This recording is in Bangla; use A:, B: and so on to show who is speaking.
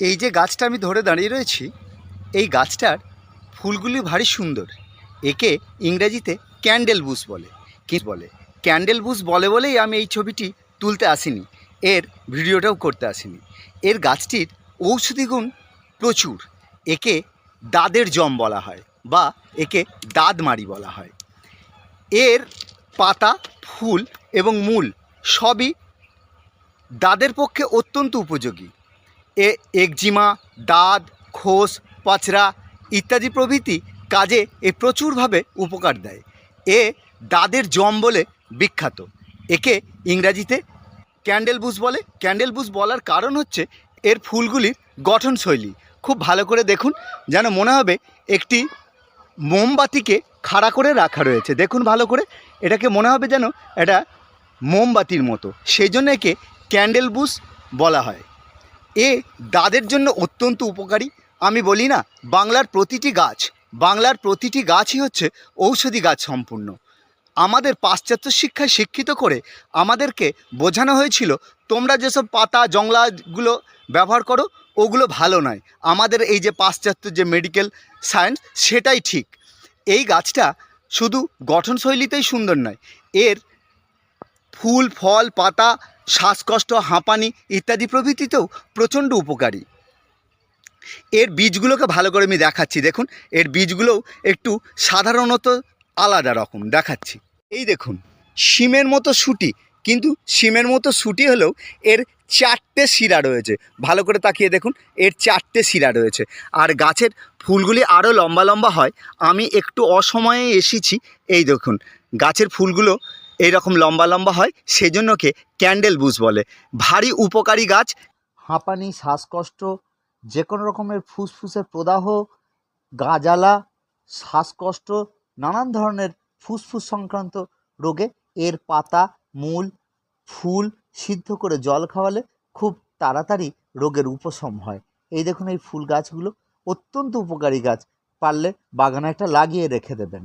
A: এই যে গাছটা আমি ধরে দাঁড়িয়ে রয়েছি, এই গাছটার ফুলগুলি ভারী সুন্দর। একে ইংরেজিতে ক্যান্ডেল বুশ বলে। কি বলে? ক্যান্ডেল বুশ বলে বলেই আমি এই ছবিটি তুলতে আসিনি। এর ভিডিওটাও করতে আসিনি। এর গাছটির ঔষধি গুণ প্রচুর। একে দাদের জম বলা হয় বা একে দাদমারি বলা হয়। এর পাতা, ফুল এবং মূল সবই দাদের পক্ষে অত্যন্ত উপযোগী। এ, একজিমা, দাঁত, খোস, পাচড়া ইত্যাদি প্রভৃতি কাজে এ প্রচুরভাবে উপকার দেয়। এ দাদের জম বলে বিখ্যাত। একে ইংরাজিতে ক্যান্ডেল বুশ বলে। ক্যান্ডেল বুশ বলার কারণ হচ্ছে এর ফুলগুলির গঠনশৈলী। খুব ভালো করে দেখুন যেন মনে হবে একটি মোমবাতিকে খাড়া করে রাখা রয়েছে। দেখুন ভালো করে। এটাকে মনে হবে যেন এটা মোমবাতির মতো। সেই জন্য একে ক্যান্ডেল বুশ বলা হয়। এ দাদের জন্য অত্যন্ত উপকারী। আমি বলি না, বাংলার প্রতিটি গাছ, বাংলার প্রতিটি গাছই হচ্ছে ঔষধি গাছ সম্পূর্ণ। আমাদের পাশ্চাত্য শিক্ষায় শিক্ষিত করে আমাদেরকে বোঝানো হয়েছিল, তোমরা যেসব পাতা, জংলাগুলো ব্যবহার করো, ওগুলো ভালো নয়। আমাদের এই যে পাশ্চাত্য যে মেডিকেল সায়েন্স সেটাই ঠিক। এই গাছটা শুধু গঠনশৈলীতেই সুন্দর নয়, এর ফুল, ফল, পাতা শ্বাসকষ্ট, হাঁপানি ইত্যাদি প্রভৃতিতেও প্রচণ্ড উপকারী। এর বীজগুলোকে ভালো করে আমি দেখাচ্ছি, দেখুন। এর বীজগুলোও একটু সাধারণত আলাদা রকম, দেখাচ্ছি। এই দেখুন, শিমের মতো সুটি, কিন্তু শিমের মতো সুটি হলেও এর চারটে শিরা রয়েছে। ভালো করে তাকিয়ে দেখুন, এর চারটে শিরা রয়েছে। আর গাছের ফুলগুলি আরও লম্বা লম্বা হয়। আমি একটু অসময়ে এসেছি, এই দেখুন, গাছের ফুলগুলো এই রকম লম্বা লম্বা হয়, সেজন্যকে ক্যান্ডেল বুশ বলে। ভারী উপকারী গাছ।
B: হাঁপানি, শ্বাসকষ্ট যে কোনো রকমের ফুসফুসের প্রদাহ, গাজালা, শ্বাসকষ্ট, নানান ধরনের ফুসফুস সংক্রান্ত রোগে এর পাতা, মূল, ফুল সিদ্ধ করে জল খাওয়ালে খুব তাড়াতাড়ি রোগের উপশম হয়। এই দেখুন এই ফুল গাছগুলো। অত্যন্ত উপকারী গাছ। পারলে বাগানে একটা লাগিয়ে রেখে দেবেন।